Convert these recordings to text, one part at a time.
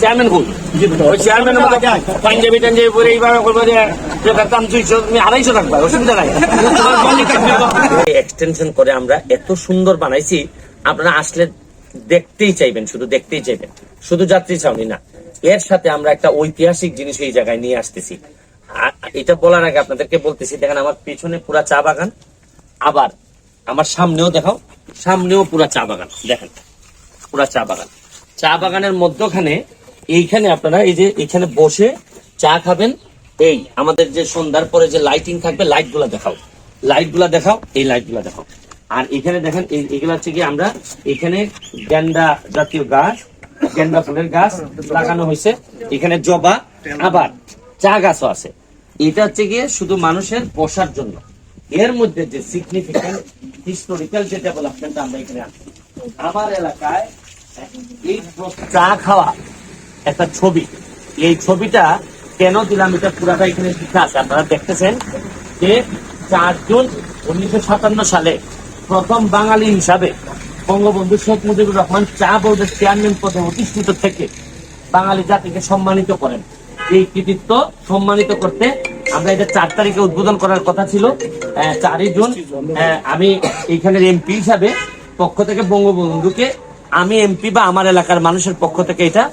Chairman কোন ওই চেয়ারম্যানের মতো পাঞ্জাবি টাঞ্জাবি পরে এইভাবে করব যে যে দুইশো তুমি আড়াইশো রাখবা অসুবিধা নাই এক্সটেনশন করে আমরা এত সুন্দর বানাইছি আপনারা আসলে দেখতেই চাইবেন শুধু দেখতেই চাইবেন শুধু যাত্রী ছাউনি না এর সাথে আমরা একটা ঐতিহাসিক জিনিস এই জায়গায় নিয়ে আসতেছি। এটা বলার আগে আপনাদেরকে বলতেছি দেখেন আমার পেছনে পুরা চা বাগান আবার আমার সামনেও দেখাও সামনেও পুরা চা বাগান দেখেন পুরা চা বাগান। চা বাগানের মধ্যখানে এইখানে আপনারা এই যে এখানে বসে চা খাবেন। এই আমাদের যে সন্ধ্যার পরে যে লাইটিং থাকবে লাইটগুলা দেখাও। লাইটগুলা দেখাও, এই লাইটগুলা দেখাও। আর এখানে দেখেন এগুলা হচ্ছে কি আমরা এখানে গেন্ডা জাতীয় গাছ গেন্ডা ফুলের গাছ লাগানো হয়েছে। এখানে জবা, আবার চা গাছও আছে। এটা হচ্ছে গিয়ে শুধু মানুষের বসার জন্য। এর মধ্যে যে সিগনিফিক্যান্ট হিস্টোরিক্যাল যে ডেভেলপমেন্ট আমরা এখানে আনছি। আমার এলাকায় এই চা খাওয়া একটা ছবি। এই ছবিটা কেন দিলাম এটা পুরাটা এখানে লেখা আছে। আপনারা দেখতেছেন যে চার জুন উনিশশো সাতান্ন সালে প্রথম বাঙালি হিসাবে বঙ্গবন্ধু শেখ মুজিবুর রহমান চা বোর্ডের চেয়ারম্যান পদে অধিষ্ঠিত থেকে বাঙালি জাতিকে সম্মানিত করেন। এই কৃতিত্ব সম্মানিত করতে আমরা এটা চার তারিখে উদ্বোধন করার কথা ছিল। চারই জুন আমি এইখানের এমপি হিসাবে পক্ষ থেকে বঙ্গবন্ধুকে, আমি এমপি বা আমার এলাকার মানুষের পক্ষ থেকে এটা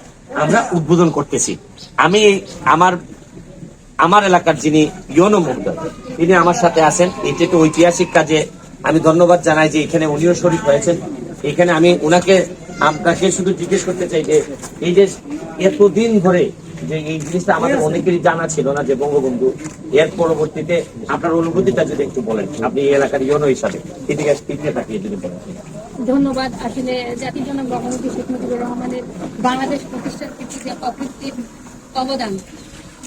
আমরা উদ্বোধন করতেছি। আমি আমার আমার এলাকার যিনি ইয়নো মহোদয়, তিনি আমার সাথে আছেন। এটি একটা ঐতিহাসিক কাজে। আমি ধন্যবাদ জানাই যে এখানে উনিও শরীফ হয়েছেন। এখানে আমি ওনাকে আপনাকে শুধু জিজ্ঞেস করতে চাই যে, এই যে এতদিন ধরে যে এই জিনিসটা আমাদের অনেকেরই জানা ছিল না যে বঙ্গবন্ধু এর পরবর্তীতে আপনার অনুভূতিটা যদি একটু বলেন আপনি এই এলাকার ইয়নো হিসাবে ইতিহাস ইতিহাস তাকিয়ে যদি বলেন। ধন্যবাদ। আসলে জাতির জনক বঙ্গবন্ধু শেখ মুজিবুর রহমানের বাংলাদেশ প্রতিষ্ঠার ক্ষেত্রে যে অকৃত্রিম অবদান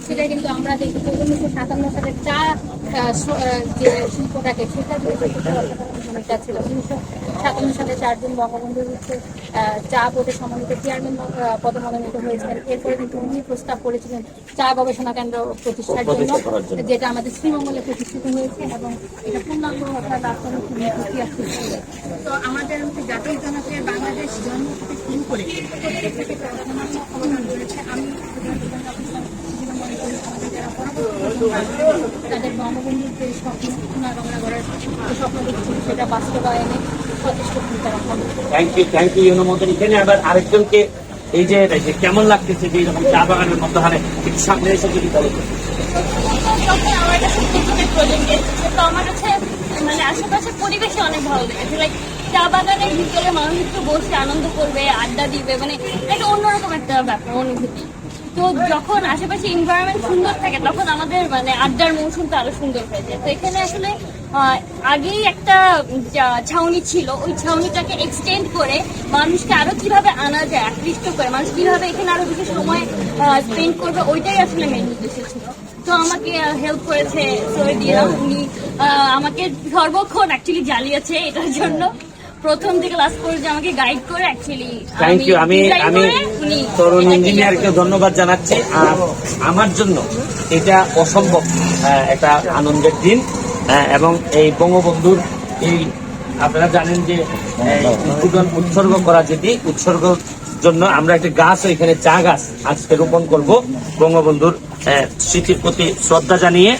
সেটা কিন্তু আমরা দেখি উনিশশো সাতান্ন সালে চা যে শিল্পটাকে সেটা ভূমিকা ছিল উনিশশো সাতান্ন সালে চারজন বঙ্গবন্ধু চা বোর্ডে সম্মানিত চেয়ারম্যান আহ, পদমনোনীত হয়েছিলেন। এরপরে কিন্তু উনি প্রস্তাব করেছিলেন চা গবেষণা কেন্দ্র প্রতিষ্ঠার জন্য। যেটা আমাদের শ্রীমঙ্গলে প্রতিষ্ঠিত হয়েছে এবং এটা পূর্ণাঙ্গ অর্থাৎ তো আমাদের হচ্ছে জাতির জনকের বাংলাদেশ জন্ম থেকে শুরু করে প্রত্যেক অবদান রয়েছে। আমি আমাদের যারা পরবর্তী প্রজন্ম, তাদের বঙ্গবন্ধুর যে স্বপ্ন সোনারগঙ্গা গড়ার যে স্বপ্ন দেখছিল সেটা বাস্তবায়নে যথেষ্ট ভূমিকা রাখা thank you thank you you know এখানে আবার আরেকজনকে এই যে যে কেমন লাগতেছে যে এরকম চা বাগানের মধ্যে একটু সামনে এসে যদি বলো আমার কাছে তো আমার কাছে মানে আশেপাশের পরিবেশে অনেক ভালো লেগেছে লাইক চা বাগানের ভিতরে মানুষ একটু বসে আনন্দ করবে আড্ডা দিবে মানে একটা অন্যরকম একটা ব্যাপার অনুভূতি। তো যখন আশেপাশে এনভায়রনমেন্ট সুন্দর থাকে, তখন আমাদের মানে আড্ডার মৌসুমটা আরও সুন্দর হয়ে যায়। তো এখানে আসলে আগেই একটা ছাউনি ছিল, ওই ছাউনিটাকে এক্সটেন্ড করে মানুষকে আরও কীভাবে আনা যায়, আকৃষ্ট করে, মানুষ কীভাবে এখানে আরও বেশি সময় স্পেন্ড করবে, ওইটাই আসলে মেন উদ্দেশ্য ছিল। তো আমাকে হেল্প করেছে সৈদিরা উনি আমাকে সর্বক্ষণ অ্যাকচুয়ালি জ্বালিয়েছে এটার জন্য। প্রথম থেকে লাস্ট পর্যন্ত আমাকে গাইড করে অ্যাকচুয়ালি থ্যাংক ইউ আমি আমি তরুণ ইঞ্জিনিয়ারকে ধন্যবাদ জানাচ্ছি। আর আমার জন্য এটা অসম্ভব আহ, একটা আনন্দের দিন আহ, এবং এই বঙ্গবন্ধুর এই আপনারা জানেন যে উদ্বোধন উৎসর্গ করা যেটি উৎসর্গ জন্য আমরা একটা গাছ এখানে চা গাছ আজকে রোপণ করব। বঙ্গবন্ধুর আহ, স্মৃতির প্রতি শ্রদ্ধা জানিয়ে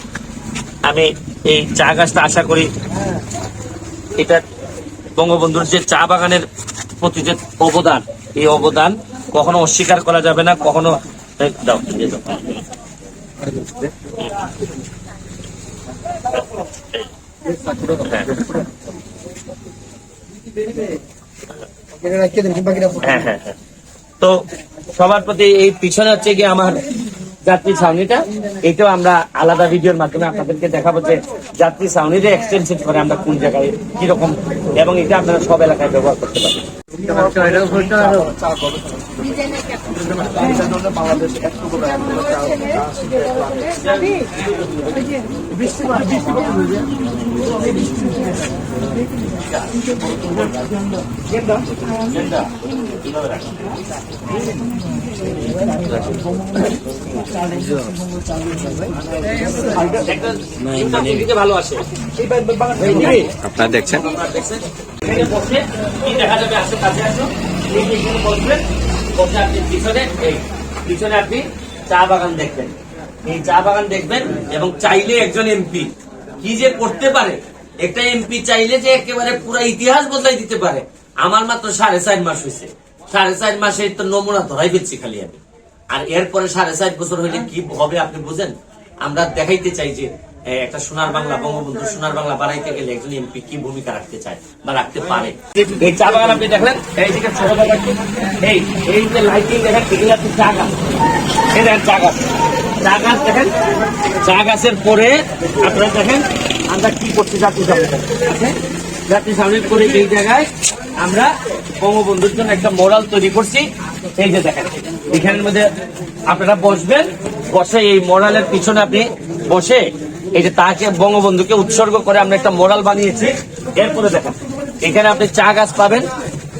আমি এই চা গাছটা আশা করি এটা বঙ্গবন্ধুর যে চা বাগানের প্রতি যে অবদান, এই অবদান কখনো অস্বীকার করা যাবে না, কখনো দাও হ্যাঁ হ্যাঁ হ্যাঁ। তো সবার প্রতি এই পিছনে হচ্ছে গিয়ে আমার যাত্রী ছাউনিটা। এটাও আমরা আলাদা ভিডিওর মাধ্যমে আপনাদেরকে দেখাবো যে যাত্রী ছাউনিটা এক্সটেনশন করে আমরা কোন জায়গায় কীরকম এবং এটা আপনারা সব এলাকায় ব্যবহার করতে পারেন। আপনারা দেখছেন? কাছে আসো বসবেন বসে পিছনে পিছনে আপনি চা বাগান দেখবেন। এই চা বাগান দেখবেন এবং চাইলে একজন এমপি কি যে করতে পারে একটা এমপি চাইলে যে একেবারে পুরো ইতিহাস বদলাই দিতে পারে। আমার মাত্র সাড়ে চার মাস হয়েছে। সাড়ে চার মাসে তো নমুনা ধরাই ফেলছি খালি আমি। আর এরপরে সাড়ে চার বছর হইলে কি হবে আপনি বুঝেন? আমরা দেখাইতে চাই যে একটা সোনার বাংলা বঙ্গবন্ধু সোনার বাংলা বানাইতে গেলে একজন এমপি কি ভূমিকা রাখতে চায় বা রাখতে পারে? এই চা বাগান আপনি দেখলেন? এই দিকে ছোট বাগান এই এই যে লাইটিং দেখেন এগুলো আপনি চা গাছ এই দেখেন চা গাছ চা গাছ দেখেন চা গাছের পরে আপনারা দেখেন আমরা কি করছি জাতীয় সামনে জাতীয় সামনে করে এই জায়গায় আমরা বঙ্গবন্ধুর জন্য একটা মোরাল তৈরি করছি। এই যে দেখেন, এখানের মধ্যে আপনারা বসবেন, বসে এই মোরালের পিছনে আপনি বসে এই যে তাকে বঙ্গবন্ধুকে উৎসর্গ করে আমরা একটা মোরাল বানিয়েছি। এরপরে দেখেন, এখানে আপনি চা গাছ পাবেন।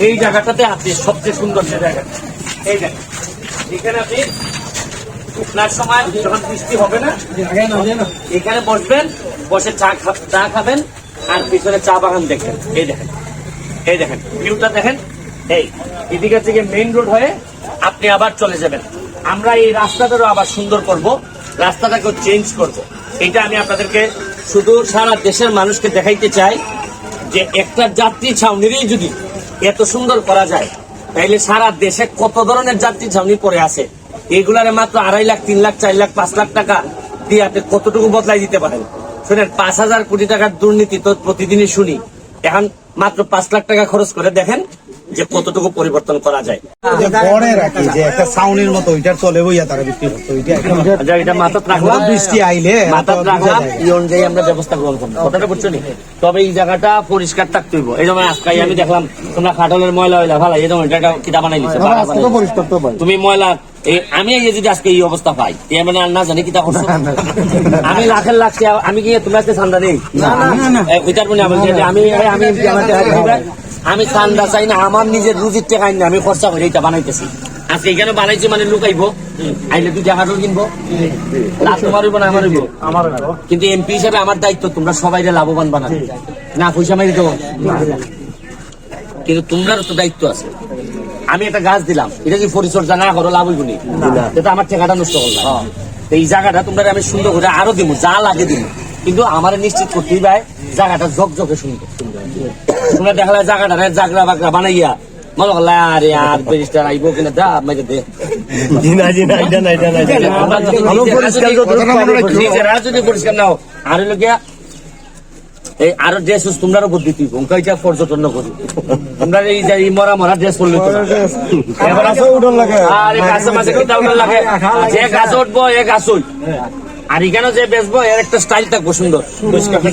এই জায়গাটাতে আপনি সবচেয়ে সুন্দর যে জায়গা। এই দেখেন, এখানে আপনি শুকনার সময় যখন বৃষ্টি হবে না, এখানে বসবেন। বসে চা চা খাবেন, আর পিছনে চা বাগান দেখবেন। এই দেখেন এই দেখেন ভিউটা দেখেন? এই, এদিকে থেকে মেইন রোড হয়ে আপনি আবার চলে যাবেন। আমরা এই রাস্তাটারও আবার সুন্দর করব, রাস্তাটাকেও চেঞ্জ করব। এটা আমি আপনাদেরকে শুধু সারা দেশের মানুষকে দেখাইতে চাই যে একটা যাত্রী ছাউনিরই যদি এত সুন্দর করা যায়, তাইলে সারা দেশে কত ধরনের যাত্রী ছাউনি পড়ে আছে? এগুলারে মাত্র আড়াই লাখ, তিন লাখ, চার লাখ, পাঁচ লাখ টাকা দিয়ে আপনি কতটুকু বদলাই দিতে পারেন? শুনেন পাঁচ হাজার কোটি টাকার দুর্নীতি তো প্রতিদিনই শুনি। এখন মাত্র পাঁচ লাখ টাকা খরচ করে দেখেন যে কতটুকু পরিবর্তন করা যায়। যে রাখি যে একটা সাউনের মতো ওইটার চলে বইয়া তারা বিক্রি করতো ওইটা একদম এটা মাথা রাখলাম। বৃষ্টি আইলে মাথা রাখলাম। এই অনুযায়ী আমরা ব্যবস্থা গ্রহণ করব। কথাটা বুঝছ নি? তবে এই জায়গাটা পরিষ্কার থাকতে হইব। এই যেমন আজকে আমি দেখলাম তোমরা খাটলের ময়লা হইলা ভালো এই যেমন এটা কিতা বানাই দিচ্ছে। তুমি ময়লা আমি এই যে যদি আজকে এই অবস্থা পাই মানে আর না জানি কিতা করছ। আমি লাখের লাখ আমি কি তোমার কাছে চান্দা নেই? ওইটার মানে আমি আমি আমি চান্দা চাই না আমার নিজের রুজির টাকা আইন আমি খরচা করে এটা বানাইতেছি। আজকে এখানে বানাইছি মানে লুকাইবো আইলে দুই টাকা কিনবো। লাভ তোমার হইব না আমার হইব? কিন্তু এমপি হিসেবে আমার দায়িত্ব তোমরা সবাই লাভবান বানাবে না পয়সা মারি দেবো। কিন্তু তোমরারও তো দায়িত্ব আছে। আমি একটা গাছ দিলাম। এটা যদি পরিচর্যা না করো লাভ হইব এটা আমার টাকাটা নষ্ট করলাম। এই জায়গাটা তোমরা আমি সুন্দর করে আরও দিব যা লাগে দিব কিন্তু আমার নিশ্চিত করতেই ভাই জায়গাটা ঝকঝকে সুন্দর। শুনে দেখলা জায়গাটা জাগরা বাগরা বানাইয়া। মনে করলা আরে আর ব্যারিস্টার আইবো কিনা? দা। আমাকে দে আমরা যদি নিজেরা যদি- নিজেরা যদি পরিষ্কার নাও আর হলো গিয়া এই আরও ড্রেস বুদ্ধি দিব ওইটা পর্যটন করি তোমরা এই যে মরা মরা ড্রেস আর গাছে মাঝে কিতা উঠান লাগে। যে গাছ উঠবো এ গাছ আর এখানে যে বেচবো এর একটা স্টাইল থাকব সুন্দর।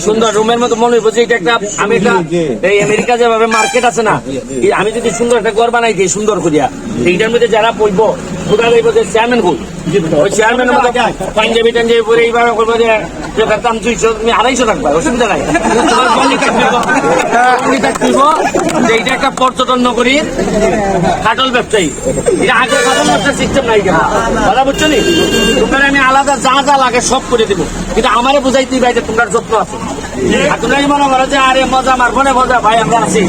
সুন্দর। রুমের মতো মনে হইব যে এটা একটা আমি একটা এই আমেরিকা যেভাবে মার্কেট আছে না আমি যদি সুন্দর একটা ঘর বানাই দিই সুন্দর করিয়া এইটার মধ্যে যারা বইব ওরা বলব যে চেয়ারম্যান কই ওই চেয়ারম্যানের মতো পাঞ্জাবি টাঞ্জাবি পরে এইভাবে করব যে টাকার দাম দুইশো তুমি আড়াইশো রাখবা অসুবিধা নাই। তোমার বলি থাকবে যে এটা একটা পর্যটন নগরী কাটল ব্যবসায়ী। এটা আগে কাটল ব্যবসার সিস্টেম নাই কেন? কথা বুঝছ নি? তোমরা আমি আলাদা যা যা লাগে সব করে দিব। কিন্তু আমারে বুঝাইতে ভাই যে তোমার যত্ন আছে। আর তোমরা মনে করো যে আরে মজা মারবো না মজা? ভাই আমরা আছি।